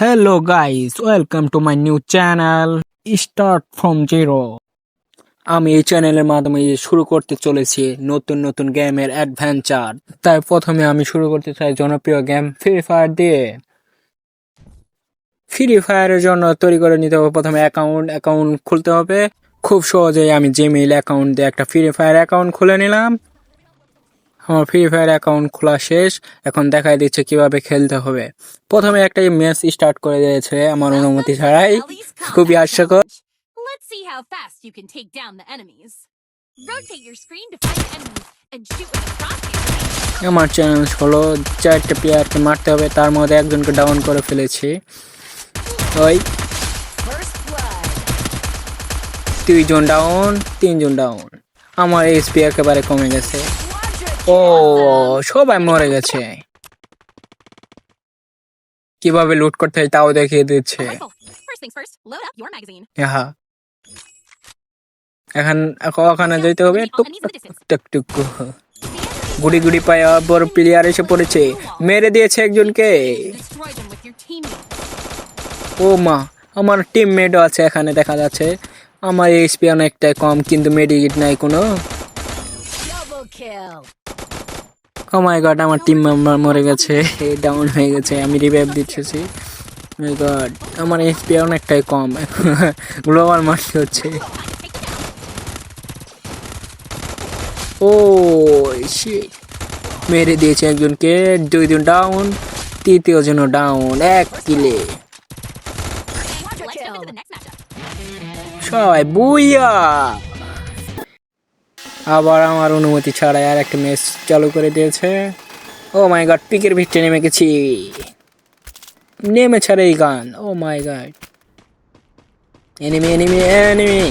Hello guys, welcome to my new channel Start from Zero. আমি এই চ্যানেলের মাধ্যমে শুরু করতে চলেছি নতুন নতুন গেমের অ্যাডভেঞ্চার তাই প্রথমে আমি শুরু করতে চাই জনপ্রিয় গেম ফ্রি ফায়ার দিয়ে। ফ্রি ফায়ারের জন্য তৈরি করে নিতে হবে প্রথমে অ্যাকাউন্ট অ্যাকাউন্ট খুলতে হবে। খুব সহজেই আমি জিমেইল অ্যাকাউন্ট দিয়ে একটা ফ্রি ফায়ার অ্যাকাউন্ট খুলে নিলাম। ফ্রি ফায়ার অ্যাকাউন্ট খোলা শেষ। এখন দেখাই দিচ্ছে কীভাবে খেলতে হবে। প্রথমে একটা ম্যাচ স্টার্ট করে দিয়েছে আমার অনুমতি ছাড়াই। খুবই হাস্যকর। Let's see how fast you can take down the enemies. Rotate your screen to find enemies and shoot with crosshair. আমার চ্যালেঞ্জ হলো চারটে প্লেয়ারকে মারতে হবে তার মধ্যে একজনকে ডাউন করে ফেলেছি। ওই. দুইজন ডাউন তিনজন ডাউন আমার এইচপি একেবারে কমে গেছে। ও সবাই মরে গেছে। কীভাবে লুট করতে হয় তাও দেখিয়ে দিচ্ছে. হ্যাঁ এখন ওখানে যেতে হবে। টুক টুক টুক টুক গুড়ি গুড়ি পায়ে বড় প্লেয়ার এসে পড়েছে। মেরে দিয়েছে একজনকে. ও মা আমার টিম মেটও আছে এখানে দেখা যাচ্ছে। আমার এইচপি অনেকটা কম কিন্তু মেডিকেট নাই কোনো। Kill. ও মাই গড আমার টিম মেম্বার মরে গেছে। ডাউন হয়ে গেছে আমি রিভাইভ দিচ্ছি। মাই গড আমার এইচপি অনেকটাই কম। গ্লোবাল হচ্ছে। ও শিট মেরে দিয়েছে একজনকে দুই জন ডাউন তৃতীয় জন ডাউন এক কিলে. সবাই বুইয়া! আবার আমার অনুমতি ছাড়াই আর একটা ম্যাচ চালু করে দিয়েছে। ও মাই গড পিকের ভিতরে নেমে গেছি। নেমে ছাড়ে এই gun. Oh my god enemy enemy enemy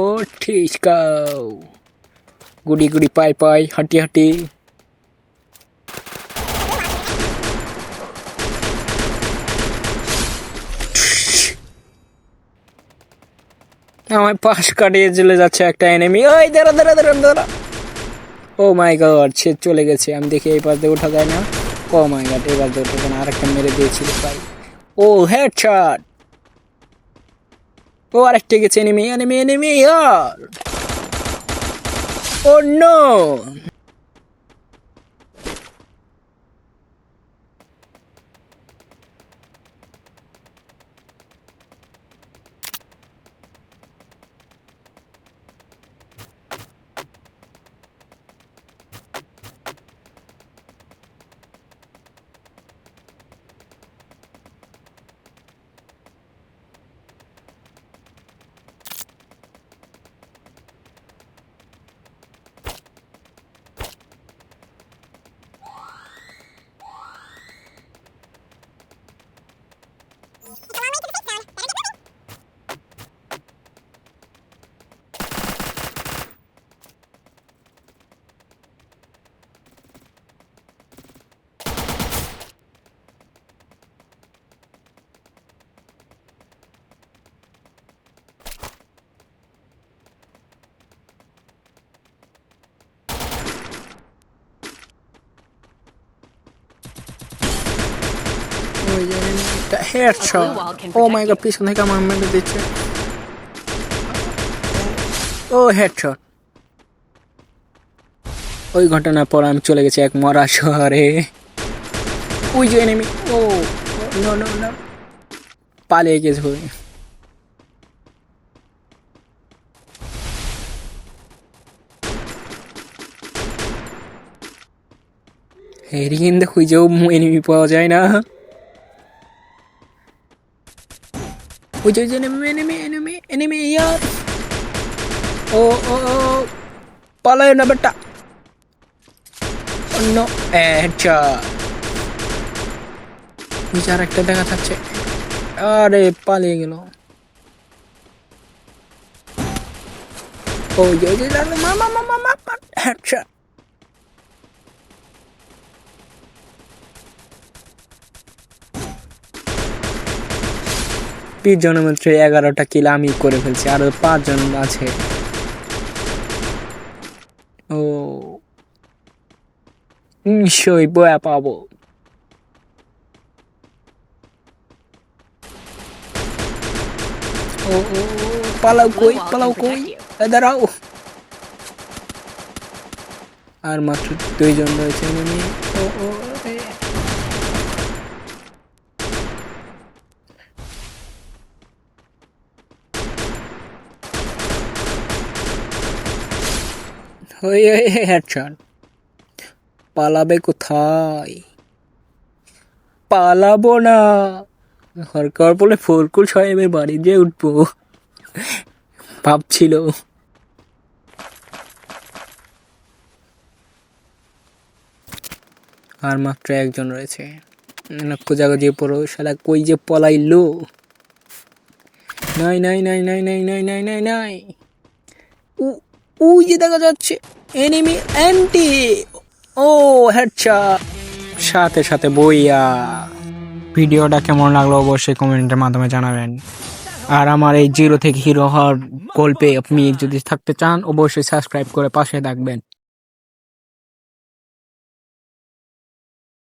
ও ঠিক গুড়ি গুড়ি, পাই পাই, হাঁটি হাঁটি। আমার পাশ কাটিয়ে চলে যাচ্ছে একটা এনেমি ওই, দাঁড়া দাঁড়া দাঁড়া দাঁড়া। ও মাই গড সে চলে গেছে। আমি দেখি এই পাশ দিয়ে ওঠা যায় না। ও মাই গড এবার দিয়ে ওঠা যায় না। আরেকটা মেরে দিয়েছিল ভাই। ও হেড শট ও, আরেকটা গেছে enemy enemy enemy oh no shot oh my ওই ঘটনার পর আমি চলে গেছি এক মরা শহরে। ওই যে ও নো নো নো পালিয়ে গেছে ওই। হেরি কিন্তু খুঁজেও এনিমি পাওয়া যায় না। ওই যে এনিমি এনিমি এনিমি এনিমি ইয়ার ও ও ও পালায় না বেটা অন্য হেডশট ওই যে আরেকটা দেখা যাচ্ছে আরে পালিয়ে গেল ওই যে ওই যে মা মা মা মা মা হেডশট বিশ জনের মধ্যে এগারোটা কিল আমি করে ফেলছি আরও পাঁচজন আছে। ও। নিশ্চয়ই বয়া পাবো। পালাও কই পালাও কই? দাঁড়াও। আর মাত্র দুইজন রয়েছে মানে ও ও এ। ওই হেডশট পালাবে কোথায়? পালাবো না। সরকার বলে ফরকুল সাহেবের বাড়ি যে উঠবো। ভাবছিল। আর মাত্র একজন রয়েছে। খোঁজাগো যে পড়ো শালা কই যে পলাইলো। নাই নাই নাই নাই নাই নাই নাই নাই নাই। উ- ওই যে দেখা যাচ্ছে। এনিমি অ্যান্টি ও, হেডশট। সাথে সাথে বইয়া। ভিডিওটা কেমন লাগল অবশ্যই কমেন্টের মাধ্যমে জানাবেন। আর আমার এই জিরো থেকে হিরো হওয়ার গল্পে আপনি যদি থাকতে চান, অবশ্যই সাবস্ক্রাইব করে পাশে থাকবেন।